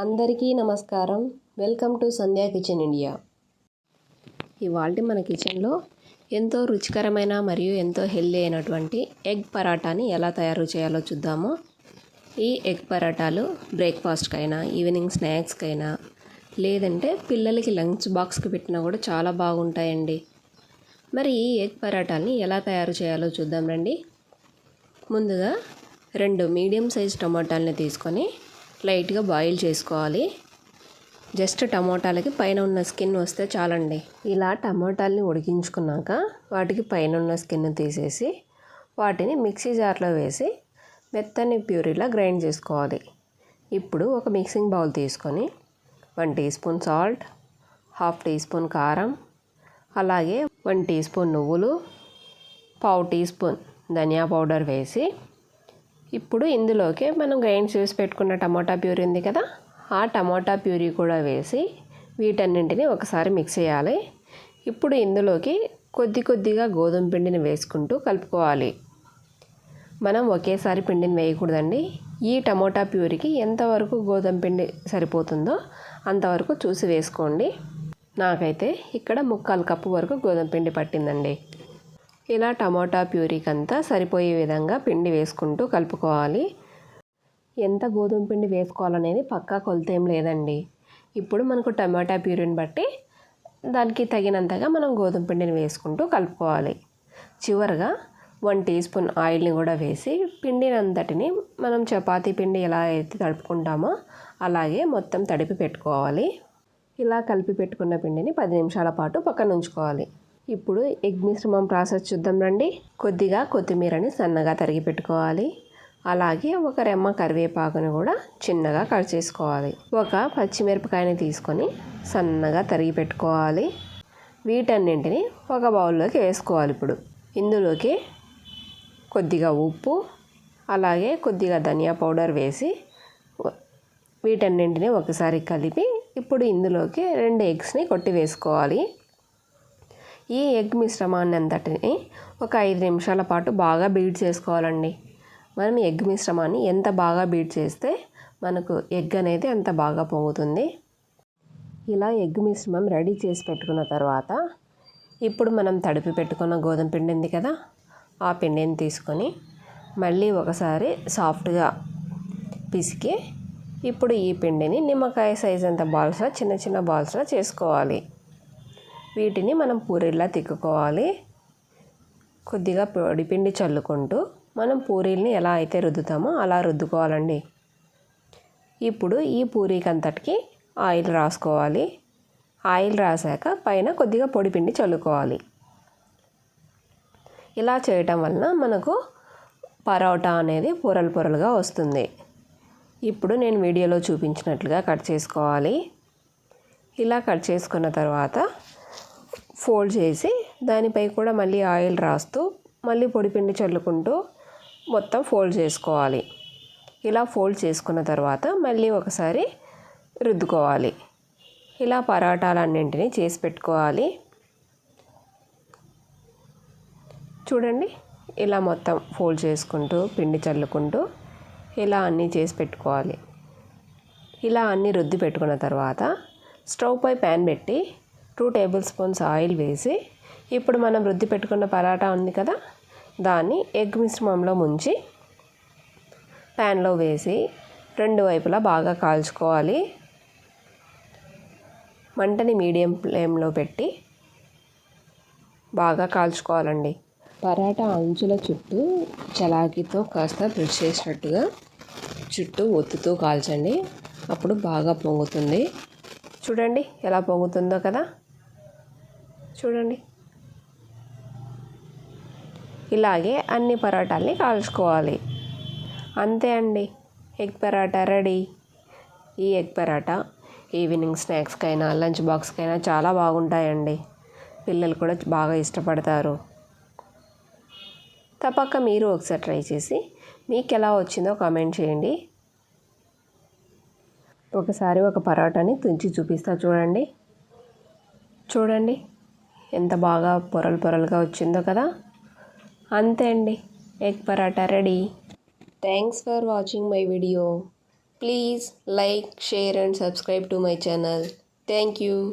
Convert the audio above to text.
అందరికీ నమస్కారం. Welcome to Sandhya kitchen India. ఇవాళ మన కిచెన్లో ఎంతో రుచికరమైన మరియు ఎంతో హెల్దీ అయినటువంటి ఎగ్ పరాటాని ఎలా తయారు చేయాలో చూద్దాము. ఈ ఎగ్ పరాటాలు బ్రేక్ఫాస్ట్కైనా ఈవినింగ్ స్నాక్స్కైనా లేదంటే పిల్లలకి లంచ్ బాక్స్కి పెట్టినా కూడా చాలా బాగుంటాయండి. మరి ఈ ఎగ్ పరాటాని ఎలా తయారు చేయాలో చూద్దాం రండి. ముందుగా రెండు మీడియం సైజ్ టమాటాలని తీసుకొని లైట్గా బాయిల్ చేసుకోవాలి. జస్ట్ టమోటాలకి పైన ఉన్న స్కిన్ వస్తే చాలండి. ఇలా టమోటాలని ఉడికించుకున్నాక వాటికి పైన ఉన్న స్కిన్ తీసేసి వాటిని మిక్సీ జార్లో వేసి మెత్తని ప్యూరీలా గ్రైండ్ చేసుకోవాలి. ఇప్పుడు ఒక మిక్సింగ్ బౌల్ తీసుకొని one teaspoon salt half teaspoon కారం అలాగే వన్ టీ స్పూన్ నువ్వులు పావు టీ స్పూన్ ధనియా పౌడర్ వేసి ఇప్పుడు ఇందులోకి మనం గ్రైండ్ చేసి పెట్టుకున్న టమాటా ప్యూరీ ఉంది కదా ఆ టమాటా ప్యూరీ కూడా వేసి వీటన్నింటిని ఒకసారి మిక్స్ చేయాలి. ఇప్పుడు ఇందులోకి కొద్ది కొద్దిగా గోధుమ పిండిని వేసుకుంటూ కలుపుకోవాలి. మనం ఒకేసారి పిండిని వేయకూడదండి. ఈ టమోటా ప్యూరీకి ఎంతవరకు గోధుమ పిండి సరిపోతుందో అంతవరకు చూసి వేసుకోండి. నాకైతే ఇక్కడ ముక్కాలు కప్పు వరకు గోధుమ పిండి పట్టిందండి. ఇలా టమాటా ప్యూరీకి అంతా సరిపోయే విధంగా పిండి వేసుకుంటూ కలుపుకోవాలి. ఎంత గోధుమ పిండి వేసుకోవాలనేది పక్కా కొలత ఏం లేదండి. ఇప్పుడు మనకు టమాటా ప్యూరీని బట్టి దానికి తగినంతగా మనం గోధుమ పిండిని వేసుకుంటూ కలుపుకోవాలి. చివరిగా వన్ టీ స్పూన్ ఆయిల్ని కూడా వేసి పిండినంతటిని మనం చపాతీ పిండి ఎలా అయితే తడుపుకుంటామో అలాగే మొత్తం తడిపి పెట్టుకోవాలి. ఇలా కలిపి పెట్టుకున్న పిండిని పది నిమిషాల పాటు పక్కన ఉంచుకోవాలి. ఇప్పుడు ఎగ్ మిశ్రమం ప్రాసెస్ చూద్దాం రండి. కొద్దిగా కొత్తిమీరని సన్నగా తరిగి పెట్టుకోవాలి. అలాగే ఒక రెమ్మ కరివేపాకుని కూడా చిన్నగా కట్ చేసుకోవాలి. ఒక పచ్చిమిరపకాయని తీసుకొని సన్నగా తరిగి పెట్టుకోవాలి. వీటన్నింటిని ఒక బౌల్లోకి వేసుకోవాలి ఇప్పుడు. ఇందులోకి కొద్దిగా ఉప్పు అలాగే కొద్దిగా ధనియా పౌడర్ వేసి వీటన్నింటిని ఒకసారి కలిపి ఇప్పుడు ఇందులోకి రెండు ఎగ్స్ని కొట్టి వేసుకోవాలి ఈ ఎగ్ మిశ్రమాన్ని అంతటిని ఒక ఐదు నిమిషాల పాటు బాగా బీట్ చేసుకోవాలండి. మనం ఎగ్ మిశ్రమాన్ని ఎంత బాగా బీట్ చేస్తే మనకు ఎగ్ అనేది అంత బాగా పొంగుతుంది. ఇలా ఎగ్ మిశ్రమం రెడీ చేసి పెట్టుకున్న తర్వాత ఇప్పుడు మనం తడిపి పెట్టుకున్న గోధుమ పిండి ఉంది కదా ఆ పిండిని తీసుకొని మళ్ళీ ఒకసారి సాఫ్ట్గా పిసికి ఇప్పుడు ఈ పిండిని నిమ్మకాయ సైజ్ అంత బాల్స్లో చిన్న చిన్న బాల్స్లో చేసుకోవాలి. వీటిని మనం పూరీలా తిక్కుకోవాలి. కొద్దిగా పొడిపిండి చల్లుకుంటూ మనం పూరీల్ని ఎలా అయితే రుద్దుతామో అలా రుద్దుకోవాలండి. ఇప్పుడు ఈ పూరీకి అంతటికి ఆయిల్ రాసుకోవాలి. ఆయిల్ రాసాక పైన కొద్దిగా పొడిపిండి చల్లుకోవాలి. ఇలా చేయటం వలన మనకు పరోటా అనేది పొరలు పొరలుగా వస్తుంది. ఇప్పుడు నేను వీడియోలో చూపించినట్లుగా కట్ చేసుకోవాలి. ఇలా కట్ చేసుకున్న తర్వాత ఫోల్డ్ చేసి దానిపై కూడా మళ్ళీ ఆయిల్ రాస్తూ మళ్ళీ పొడిపిండి చల్లుకుంటూ మొత్తం ఫోల్డ్ చేసుకోవాలి. ఇలా ఫోల్డ్ చేసుకున్న తర్వాత మళ్ళీ ఒకసారి రుద్దుకోవాలి. ఇలా పరాటాలన్నింటినీ చేసి పెట్టుకోవాలి. చూడండి ఇలా మొత్తం ఫోల్డ్ చేసుకుంటూ పిండి చల్లుకుంటూ ఇలా అన్నీ చేసి పెట్టుకోవాలి. ఇలా అన్నీ రుద్ది పెట్టుకున్న తర్వాత స్టవ్ పై ప్యాన్ పెట్టి టూ టేబుల్ స్పూన్స్ ఆయిల్ వేసి ఇప్పుడు మనం రుద్ది పెట్టుకున్న పరాటా ఉంది కదా దాన్ని ఎగ్ మిశ్రమంలో ముంచి ప్యాన్లో వేసి రెండు వైపులా బాగా కాల్చుకోవాలి. మంటని మీడియం ఫ్లేమ్లో పెట్టి బాగా కాల్చుకోవాలండి. పరాటా అంచుల చుట్టూ చలాకీతో కాస్త ప్రెస్ చేసినట్టుగా చుట్టూ ఒత్తుతూ కాల్చండి. అప్పుడు బాగా పొంగుతుంది. చూడండి ఎలా పొంగుతుందో కదా. చూడండి. ఇలాగే అన్ని పరోటాల్ని కాల్చుకోవాలి. అంతే అండి. Egg paratha ready. ఈ ఎగ్ పరాటా ఈవినింగ్ స్నాక్స్కైనా లంచ్ బాక్స్కైనా చాలా బాగుంటాయండి. పిల్లలు కూడా బాగా ఇష్టపడతారు. తప్పక మీరు ఒకసారి ట్రై చేసి మీకు ఎలా వచ్చిందో కామెంట్ చేయండి. ఒకసారి ఒక పరోటాని తుంచి చూపిస్తా చూడండి. చూడండి. ఎంత బాగా పొరలు పొరలుగా వచ్చిందో కదా? అంతే అండి. Egg paratha ready. Thanks for watching my video. Please like share and subscribe to my channel. Thank you